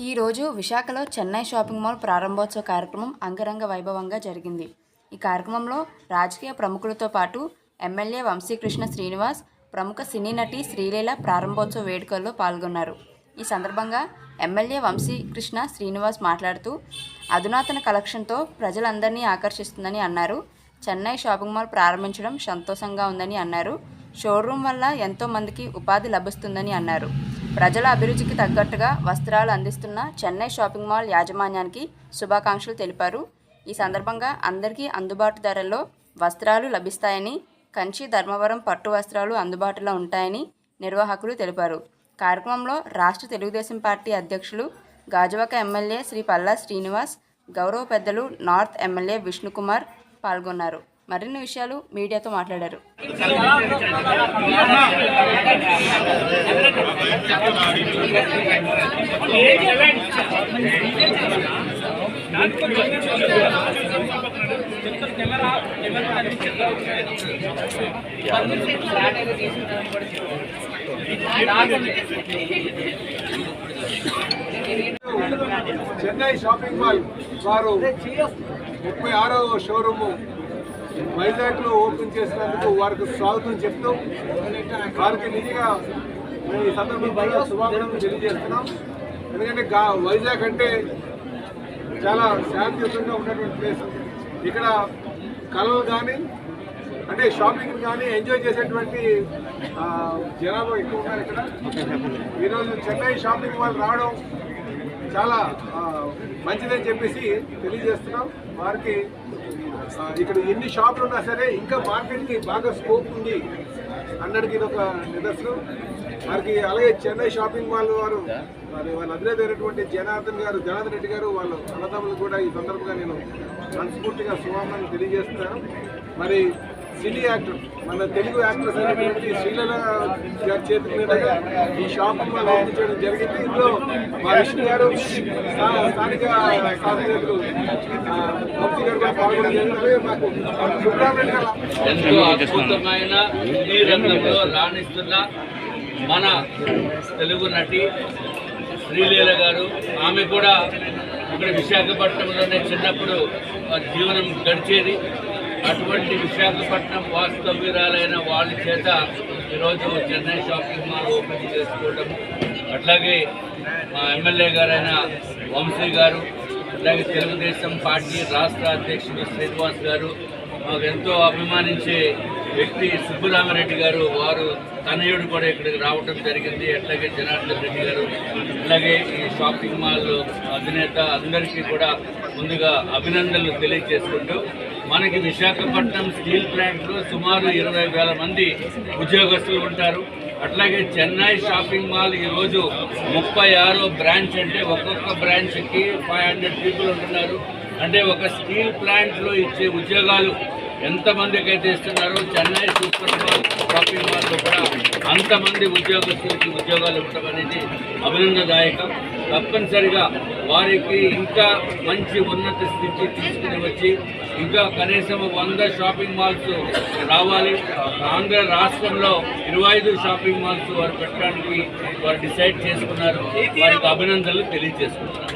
ఈరోజు విశాఖలో Chennai shopping mall ప్రారంభోత్సవ కార్యక్రమం అంగరంగ వైభవంగా జరిగింది. ఈ కార్యక్రమంలో రాజకీయ ప్రముఖులతో పాటు ఎమ్మెల్యే వంశీకృష్ణ శ్రీనివాస్ ప్రముఖ సినీ నటి శ్రీలీల ప్రారంభోత్సవ వేడుకల్లో పాల్గొన్నారు. ఈ సందర్భంగా ఎమ్మెల్యే వంశీకృష్ణ శ్రీనివాస్ మాట్లాడుతూ అధునాతన కలెక్షన్తో ప్రజలందరినీ ఆకర్షిస్తుందని అన్నారు. చెన్నై షాపింగ్ మాల్ ప్రారంభించడం సంతోషంగా ఉందని అన్నారు. షోరూమ్ వల్ల ఎంతోమందికి ఉపాధి లభిస్తుందని అన్నారు. ప్రజల అభిరుచికి తగ్గట్టుగా వస్త్రాలు అందిస్తున్న చెన్నై షాపింగ్ మాల్ యాజమాన్యానికి శుభాకాంక్షలు తెలిపారు. ఈ సందర్భంగా అందరికీ అందుబాటు ధరల్లో వస్త్రాలు లభిస్తాయని కంచి ధర్మవరం పట్టు వస్త్రాలు అందుబాటులో ఉంటాయని నిర్వాహకులు తెలిపారు. కార్యక్రమంలో రాష్ట్ర తెలుగుదేశం పార్టీ అధ్యక్షులు గాజువాక ఎమ్మెల్యే శ్రీ పల్లా శ్రీనివాస్ గౌరవ పెద్దలు నార్త్ ఎమ్మెల్యే విష్ణుకుమార్ పాల్గొన్నారు. మరిన్ని విషయాలు మీడియాతో మాట్లాడారు. చెన్నై షాపింగ్ మాల్ వారు ముప్పై ఆరవ షోరూము వైజాగ్లో ఓపెన్ చేసినందుకు వారికి స్వాగతం చెప్తూ వారికి నిజంగా మేము ఈ సందర్భంగా శుభాకాంక్షలు తెలియజేస్తున్నాం. ఎందుకంటే వైజాగ్ అంటే చాలా శాంతియుతంగా ఉన్నటువంటి ప్లేస్. ఇక్కడ కళలు కానీ అంటే షాపింగ్ కానీ ఎంజాయ్ చేసేటువంటి జనాభా ఎక్కువ ఉన్నారు ఇక్కడ. ఈరోజు చెన్నై షాపింగ్ మాల్ రావడం చాలా మంచిదని చెప్పేసి తెలియజేస్తున్నాం. వారికి ఇక్కడ ఎన్ని షాపులు ఉన్నా సరే ఇంకా మార్కెట్కి బాగా స్కోప్ ఉంది. అన్నటికి ఇది ఒక నిదర్శనం. వారికి అలాగే చెన్నై షాపింగ్ మాల్ వారు మరి వాళ్ళ అధినేతైనటువంటి జనార్దన్ గారు జనార్దన్ రెడ్డి గారు వాళ్ళు అన్నదమ్ములు కూడా ఈ సందర్భంగా నేను మనస్ఫూర్తిగా శుభాకాంక్షలు తెలియజేస్తాను మరి సినీ యాక్టర్ మన తెలుగు యాక్టర్స్ అనేటువంటి శ్రీలల గారి చేతి మీదుగా ఈ షాప్ మాల్ ఓపెన్ చేయడం జరిగింది. ఇందులో మా విష్ణు గారు స్థానిక శాస్త్రవేత్తలు ఆ, వంశీ గారు కూడా పాల్గొనడం జరిగింది. మాకు ఎంతో అద్భుతమైన హిందీ రంగంలో రాణిస్తున్న మన తెలుగు నటి శ్రీలీల గారు ఆమె కూడా ఇక్కడ విశాఖపట్నంలోనే చిన్నప్పుడు జీవనం గడిచేది. అటువంటి విశాఖపట్నం వాస్తవ్యురాలైన వాళ్ళ చేత ఈరోజు చెన్నై షాపింగ్ మాల్ ఓపెన్ చేసుకోవడం అట్లాగే మా ఎమ్మెల్యే గారైన వంశీ గారు అలాగే తెలుగుదేశం పార్టీ రాష్ట్ర అధ్యక్షుడు శ్రీనివాస్ గారు మాకు ఎంతో అభిమానించే వ్యక్తి సుబ్బరామరెడ్డి గారు వారు తనయుడు కూడా ఇక్కడికి రావడం జరిగింది అట్లాగే జనార్దన్ రెడ్డి గారు అలాగే ఈ షాపింగ్ మాల్ అధినేత అందరికీ కూడా ముందుగా అభినందనలు తెలియజేసుకుంటూ మనకి విశాఖపట్నం స్టీల్ ప్లాంట్లో సుమారు ఇరవై వేల మంది ఉద్యోగస్తులు ఉంటారు. అట్లాగే చెన్నై షాపింగ్ మాల్ ఈరోజు ముప్పై ఆరో బ్రాంచ్ అంటే ఒక్కొక్క బ్రాంచ్కి ఫైవ్ హండ్రెడ్ పీపుల్ ఉంటున్నారు. అంటే ఒక స్టీల్ ప్లాంట్లో ఇచ్చే ఉద్యోగాలు ఎంతమందికి అయితే ఇస్తున్నారో చెన్నై సూపర్ మాల్ షాపింగ్ మాల్లో కూడా అంతమంది ఉద్యోగస్తులకి ఉద్యోగాలు ఇవ్వడం అనేది అభినందదాయకం. తప్పనిసరిగా వారికి ఇంకా మంచి ఉన్నత స్థితి తీసుకుని వచ్చి ఇంకా కనీసం వంద షాపింగ్ మాల్స్ రావాలి. ఆంధ్ర రాష్ట్రంలో ఇరవై ఐదు షాపింగ్ మాల్స్ వారు పెట్టడానికి వారు డిసైడ్ చేసుకున్నారు. వారికి అభినందనలు తెలియజేసుకుంటున్నారు